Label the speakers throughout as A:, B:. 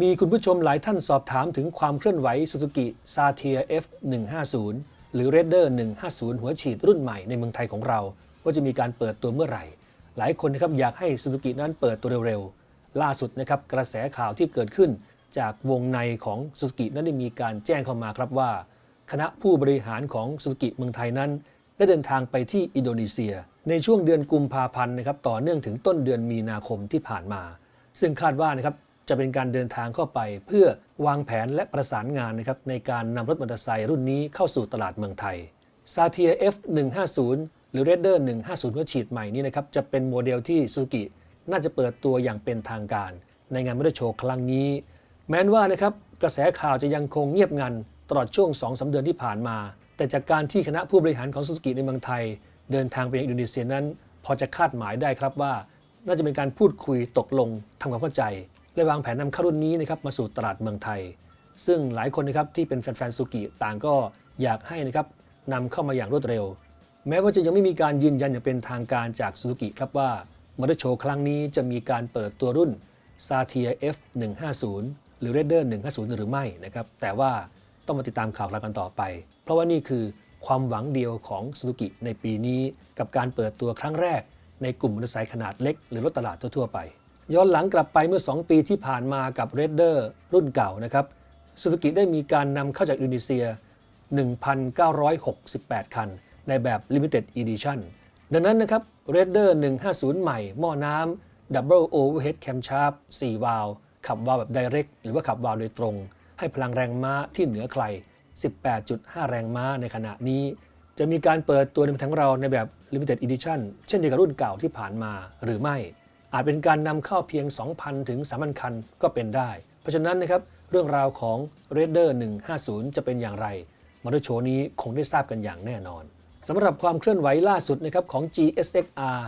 A: มีคุณผู้ชมหลายท่านสอบถามถึงความเคลื่อนไหว Suzuki Satir F150 หรือ Raider 150 หัวฉีดรุ่นใหม่ในเมืองไทยของเรา ว่าจะมีการเปิดตัวเมื่อไหร่ หลายคนนะครับอยากให้ Suzuki นั้นเปิดตัวเร็วๆ ล่าสุดนะครับกระแสข่าวที่เกิดขึ้น จากวงในของ Suzuki นั้นได้มีการแจ้งเข้ามาครับว่า คณะผู้บริหารของ Suzuki เมืองไทยนั้น ได้เดินทางไปที่อินโดนีเซีย ในช่วงเดือนกุมภาพันธ์นะครับต่อเนื่องถึงต้นเดือนมีนาคมที่ผ่านมา ซึ่งคาดว่านะครับ จะเป็นการเดินทางเข้าไป เพื่อวางแผนและประสานงานนะครับในการนำรถมอเตอร์ไซค์รุ่นนี้เข้าสู่ตลาดเมืองไทย s a t i r F150 หรือ Raider 150หัวฉีดใหม่นี้นะครับจะเป็นโมเดลที่ Suzuki น่าจะเปิดตัวอย่างเป็นทางการ ในงานมอเตอร์โชว์ครั้งนี้ แม้นว่านะครับกระแสข่าวจะยังคงเงียบงันตลอดช่วง2-3เดือนที่ผ่านมา แต่จากการที่คณะผู้บริหารของ Suzuki ในเมืองไทย เดินทางไปยังอินโดนีเซียนั้น พอจะคาดหมายได้ครับว่า น่าจะเป็นการพูดคุยตกลงทำความเข้าใจ และวางแผนนำเข้ารุ่นนี้นะครับมาสู่ตลาดเมืองไทย ซึ่งหลายคนนะครับที่เป็นแฟนๆซูกิต่างก็อยากให้นะครับนำเข้ามาอย่างรวดเร็ว แม้ว่าจะยังไม่มีการยืนยันอย่างเป็นทางการจากซูกิครับว่ามอเตอร์โชว์ครั้งนี้จะมีการเปิดตัวรุ่น s a t i r F150 หรือ Raider 150 หรือไม่นะครับแต่ว่าต้องมาติดตามข่าวราวกันต่อไป เพราะว่านี่คือความหวังเดียวของซูซูกิในปีนี้ กับการเปิดตัวครั้งแรกในกลุ่มมอเตอร์ไซค์ขนาดเล็กหรือรถตลาดทั่วๆไป ย้อนหลังกลับไปเมื่อ 2 ปีที่ผ่านมากับ Raider รุ่นเก่านะครับซูซูกิได้มีการนำเข้าจากอินโดนีเซีย 1,968 คัน ในแบบ Limited Edition ดังนั้นนะครับ Raider 150 ใหม่ หม้อน้ำ Double Overhead Camshaft 4 วาล์วขับวาล์วแบบ Direct หรือว่าขับวาล์วโดยตรง ให้พลังแรงม้าที่เหนือใคร 18.5 แรงม้าในขณะนี้ จะมีการเปิดตัวในทั้งเราในแบบ Limited Edition เช่นเดียวกับรุ่นเก่าที่ผ่านมาหรือไม่ อาจเป็นการนำเข้าเพียง 2,000 ถึง 3,000 คันก็เป็นได้ เพราะฉะนั้นนะครับเรื่องราวของ r a d e r 150 จะเป็นอย่างไรมอเตอร์โชว์นี้คงได้ทราบกันอย่างแน่นอนสำหรับความเคลื่อนไหวล่าสุดนะครับของ GSX-R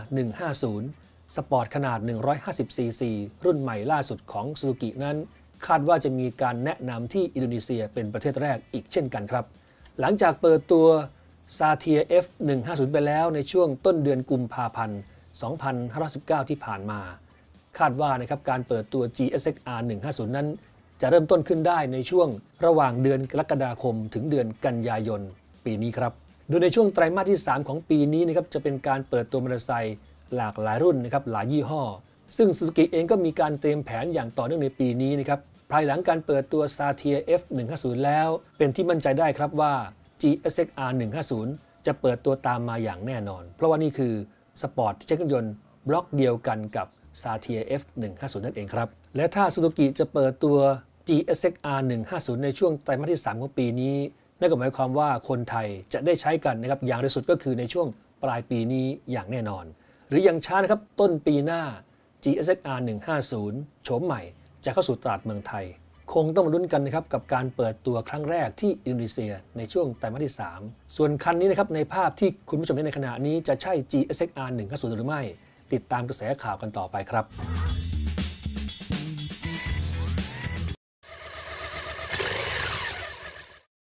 A: 150 สปอร์ตขนาด 150cc รุ่นใหม่ล่าสุดของ Suzuki นั้น คาดว่าจะมีการแนะนำที่อินโดนีเซียเป็นประเทศแรกอีกเช่นกันครับ หลังจากเปิดตัว s a t i r F150 ไปแล้วในช่วงต้นเดือนกุมภาพันธ์ 2519 ที่ผ่านมา คาดว่านะครับการเปิดตัว GSX-R 150 นั้น จะเริ่มต้นขึ้นได้ในช่วงระหว่างเดือนกรกฎาคมถึงเดือนกันยายน ปีนี้ครับ โดยในช่วงไตรมาสที่ 3 ของปีนี้นะครับจะเป็นการเปิดตัวมอเตอร์ไซค์หลากหลายรุ่นนะครับหลายยี่ห้อ ซึ่ง Suzuki เองก็มีการเตรียมแผนอย่างต่อเนื่องในปีนี้นะครับภายหลังการเปิดตัว s a t i r F150 แล้ว เป็นที่มั่นใจได้ครับว่า GSX-R 150จะเปิดตัวตามมาอย่างแน่นอน เพราะว่านี่คือ สปอร์ตที่ใช้เครื่องยนต์บล็อกเดียวกันกับ s a t i r F150 นั่นเองครับ และถ้า Suzuki จะเปิดตัว GSX-R 150ในช่วงไตรมาสที่ 3 ของปีนี้ นั่นก็หมายความว่าคนไทยจะได้ใช้กันนะครับอย่างเร็วสุดก็คือในช่วงปลายปีนี้อย่างแน่นอน หรืออย่างช้านะครับต้นปีหน้า GSX-R 150โฉมใหม่จะเข้าสู่ตลาดเมืองไทย คงต้องมาลุ้นกันนะครับกับการเปิดตัวครั้งแรกที่อินโดนีเซียในช่วงไตรมาสที่ 3 ส่วนคันนี้นะครับในภาพที่คุณผู้ชมเห็นในขณะนี้จะใช่ GSX-R 150หรือไม่ ติดตามกระแสข่าวกันต่อไปครับ